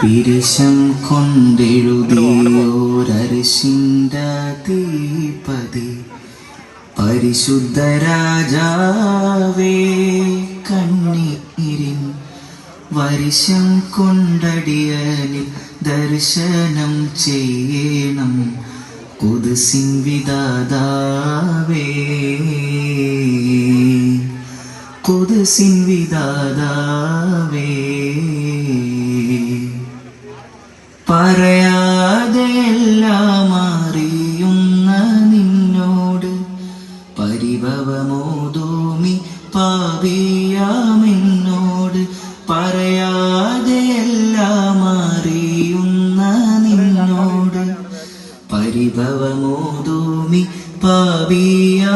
പിരിശം കൊണ്ടെഴുതിയോരരിശിണ്ട തീപതി പരിശുദ്ധ രാജാവേ കണ്ണീരിൻ വരിശം കൊണ്ടടിയനിൽ ദർശനം ചെയ്യണം. കുതിസിൻ വിദാതാവേ പറയാതെ അറിയുന്ന നിന്നോട് പരിഭവമോതൂമി പാപിയാമെന്നോട് പറയാതെ അറിയുന്ന നിന്നോട് പരിഭവമോതൂമി പാപിയാമെന്നോട്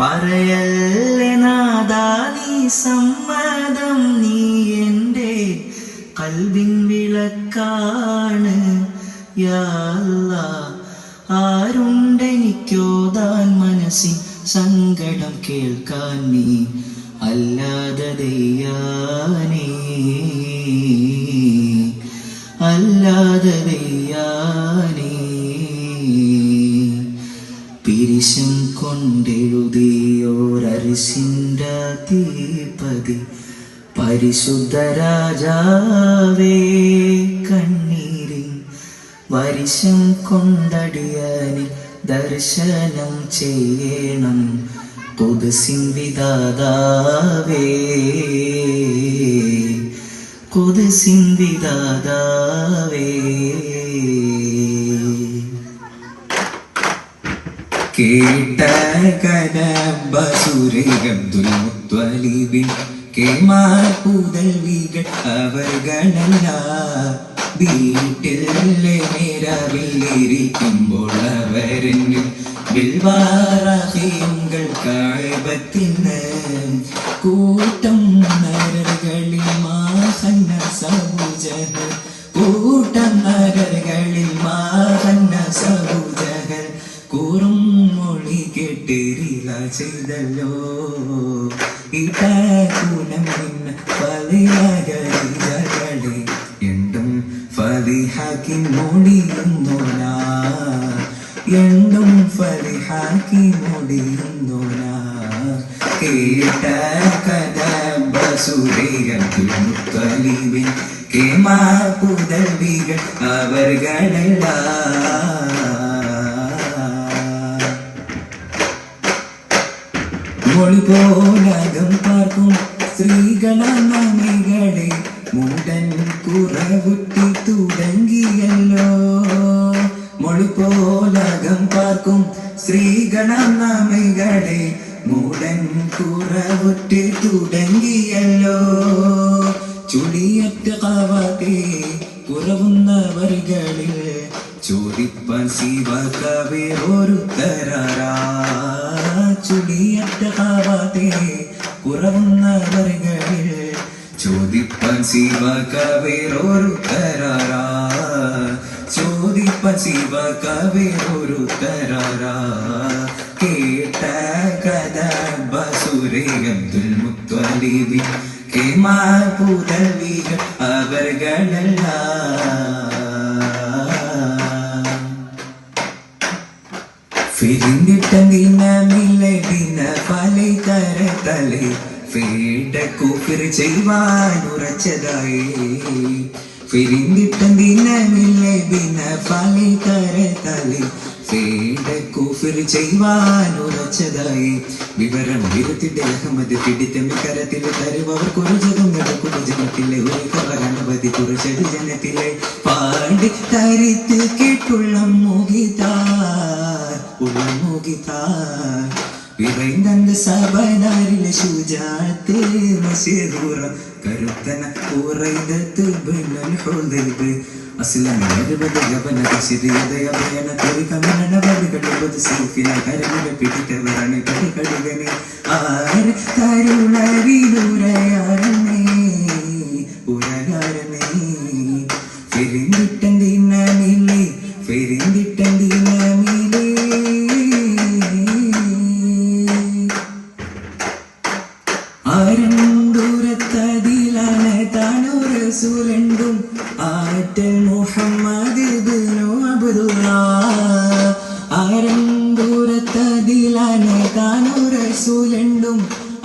പറയല്ലേ നാദാ സങ്കടം കേൾക്കാൻ നീ അല്ലാതെ ദയ്യാനേ അല്ലാതെ ദയ്യാനേ പിരിശം കൊണ്ടെഴുതിയോരരിശിന്റെ തീപതി പരിശുദ്ധ രാജാവേ കണ്ണീരിൻ വരിശം കൊണ്ടടിയനിൽ ദർശനം ചെയ്യണം. കുതിസിൻ വിദാതാവേ കേട്ട കനബസുരബ്ദുൽ മുത്വലിബിൻ കേമാർ പുതൽവികൾ അവർകളല്ല വീട്ടിൽ നിരവിലിരിക്കുമ്പോൾ അവരെന്നിൽ ബിൽവാറഹീങ്ങൾ കാഴ്പത്തിന് കൂട്ടം നരകളിൽ മാഹന്ന സബുജഹർ കൂട്ടം നരകളിൽ മാഹന്ന സബുജഹർ കൂറും മൊഴി കെട്ടിരില ചെയ്തല്ലോ. ഇട കുലം പതിലകളികളെ എന്തും ഫലിഹാക്കി മൊഴിയുന്നോന എണ്ണും ഫലിഹാക്കി മൊഴിയുന്നോന കേട്ട കഥ ബസുരേയത്തിൽ മുത്തലിവിൻ കേമാ പുതൽവികൾ അവർകളെല്ലാം പാർക്കും സ്ത്രീകളെ മുണ്ടൻ കുറവുറ്റി തുടങ്ങിയല്ലോ ചുടിയറ്റ കാവാതെ കുറവുന്നവരികളിൽ ചോദിപ്പാൻ ശിവകവേ ഒരു തരാറാ ചുടിയറ്റ കാവാതെ കുറവുന്നവരികളിൽ ചോദിപ്പാൻ ശിവകവേ ഒരു തരാറാ ചോദിപ്പാൻ തരാറാ കേട്ട കഥ കേമാ പുതൽവികൾ അവർകളെല്ലാം. ഫിരിന്തിട്ടതിനെ പലി തരത്തലെ ഫീഡ കൂപ്പിർ ചെയ്യുവാൻ ഉറച്ചതായി. ഫിരിന്തിട്ടതിനെ പലി തരത്തലെ ഫീഡ കൂഫിർ ചെയ്യുവാൻ വിവരം ഇരുത്തിന്റെ അഹമ്മദ് പിടിത്തമ്മി കരത്തിൽ തരും. അവർ ജഗം നടക്കുന്ന ജനത്തിലെ ഒരു ഗണപതി കുറച്ചത് ജനത്തിലെ പാടി തരിത്ത് കേട്ടുള്ള മുഖിതാർ ഉളമുഖിതാർ വിറൈന്തന്റെ സഭനാരിലെ ശുജാത്ത് മശേദൂറ കരുത്തന ഉറൈതത്ത് ബിന്നൽ ഹുദൈബ്. അസ്ലമ എഴുപത് ഗവന ശരിയത അഭയന തെറികമന വലുകളുപത് സീഫിന കരമില പിടിത്തവരണ കടുകടുകനെ ആര് തരുളരിലുരയാരനേ ആറ്റൽ മുഹമ്മദ് ആരം ദൂരത്തതിലാണ് താനു റസൂലുണ്ടും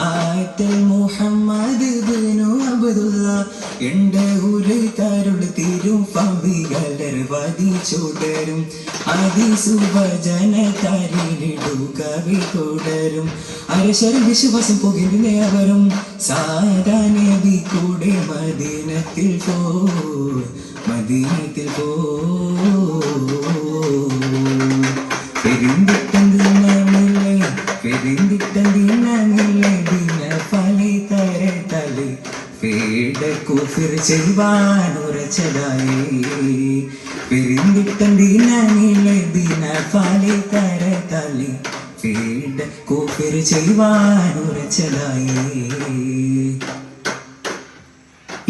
ആറ്റൽ മുഹമ്മദ് അബ്ദുള്ള എന്റെ ഒരു കരുട് തീരും പവികളർ വധിച്ചുടരും അതിസുഭജന തരിലിടു കവി തുടരും അരശര വിശ്വാസം പുകിരുന്നേ അവരും സാധാരണ കൂടെ മദീനത്തിൽ പോ മദീനത്തിൽ പോ പെരിന്തിട്ടന്തില്ലേ പെരിന്തിട്ടന്തില്ലേ ദിന ഫലി തര തലി പേട കുഫിർ ചെയ്യുവാൻ ഉറച്ചതായി. പെരിന്തിട്ടന്തില്ലേ ദിന ഫലി തര തലി പേട കുഫിർ ചെയ്യുവാൻ ഉറച്ചതായി.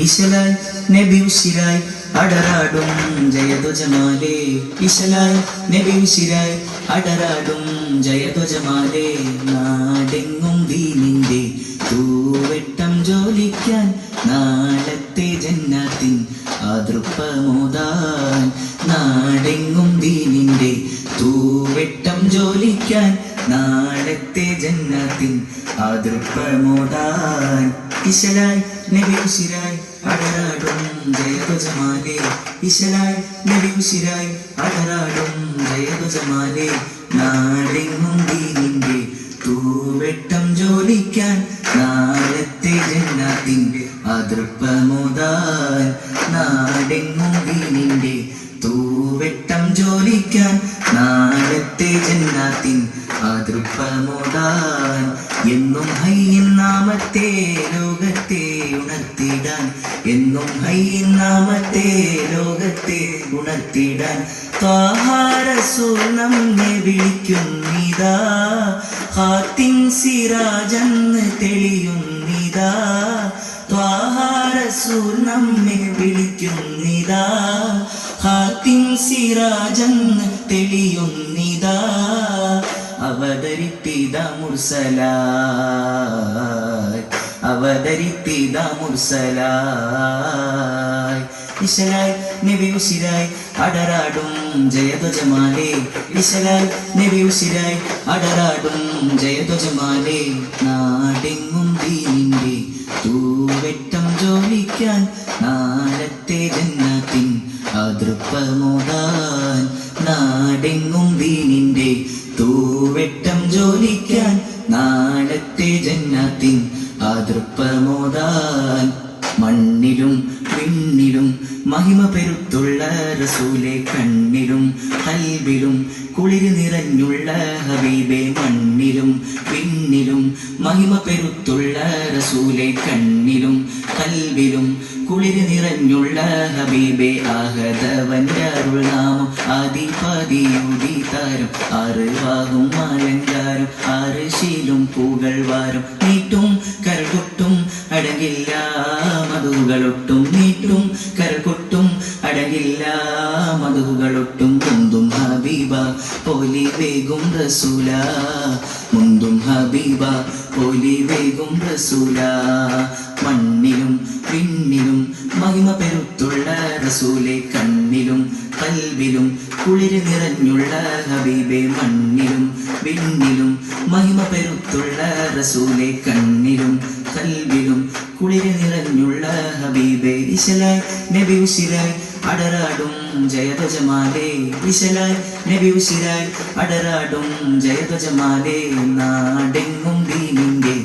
ഇശലായി നബി ഉശിരായി. അടരാടും ജയധ്വജമാലേ. ഇശലായി നബിശിരായ് അടരാടും ജയധ്വജമാലേ. നാടെങ്ങും ദീനിന്റെ തൂവെട്ടം ജോലിക്കാൻ നാളത്തെ ജന്നാത്തിൻ അതൃപ്പമോദാൻ നാടെങ്ങും ദീനിന്റെ തൂവെട്ടം ജോലിക്കാൻ നാളത്തെ ജന്നാത്തിൻ അതൃപ്പമോദാൻ ഇശലായി നബി ഉശിരായി അടരാടും ജയധ്വജമാലേ ഇശലായി നബി ഉശിരായി അടരാടും ജയധ്വജമാലേ നാടെങ്ങും ദീനിന്റെ തൂവെട്ടം ജോലിക്കാൻ നാളത്തെ ജന്നാത്തിന്റെ അതൃപ്പമോദാൻ നാടെങ്ങും ദീനിന്റെ ജോലിക്കാൻ നാളത്തെ ജന്നാത്തിൻ അതൃപ്പമോദാൻ എന്നും ഹയ്യൻ നാമത്തെ ലോകത്തെ ഉണർത്തിടാൻ എന്നും ഹയ്യൻ നാമത്തെ ലോകത്തെ ഉണർത്തിടാൻ താഹാരസൂൽ നമ്മെ വിളിക്കുന്നിതാ ഹാത്തിൻ സിറാജെന്ന് തെളിയുന്നിതാ. ത്വാഹാരസൂർ നമ്മെ വിളിക്കുന്നിതാ ഹാത്തിൻ സിറാജെന്ന് തെളിയുന്നിതാ. അവതരിപ്പിത മുർസലായി. അവതരിപ്പിത മുർസലായി. ഇശലായി നബി ഉശിരായി അടരാടും ജയധ്വജമാലേ. ഇശലായി നബി ഉശിരായി അടരാടും ജയധ്വജമാലേ. നാടെങ്ങും ദീനിന്റെ മണ്ണിലും പിന്നിലും മഹിമ പെരുത്തുള്ള റസൂലെ കണ്ണിലും കൽവിലും കുളിര് നിറഞ്ഞുള്ള ഹബീബെ മണ്ണിലും പിന്നിലും. മഹിമ പെരുത്തുള്ള റസൂലെ കണ്ണിലും കൽവിലും കുളിര് നിറഞ്ഞുള്ള ഹബീബെ ആഹതവന്റെ അരുൾനാമം ആദിപതിയുതി താരം. അറിവാകും അലങ്കാരം ആറുശീലും പൂകൾ വാരം. നീട്ടും കരകൊട്ടും അടങ്ങില്ല മധുകളൊട്ടും നീട്ടും കരകൊട്ടും അടങ്ങില്ല മധുകളൊട്ടും മുന്തും ഹബീബ പോലി വേഗും റസൂല. മുന്തും ഹബീബ പോലി വേഗും റസൂല. മണ്ണിലും വിണ്ണിലും മഹിമ പെരുത്തുള്ള റസൂലെ കണ്ണിലും കൽവിലും കുളിര് നിറഞ്ഞുള്ള ഹബീബെ മണ്ണിലും വിണ്ണിലും മഹിമ പെരുത്തുള്ള റസൂലെ കണ്ണിലും കൽവിലും കുളിര് നിറഞ്ഞുള്ള ഹബീബെ ഇശലായി നബി ഉശിരായി അടരാടും ജയധ്വജമാലേ ഇശലായി നബി ഉശിരായി അടരാടും ജയധ്വജമാലേ നാടെങ്ങും ദീനിന്റെ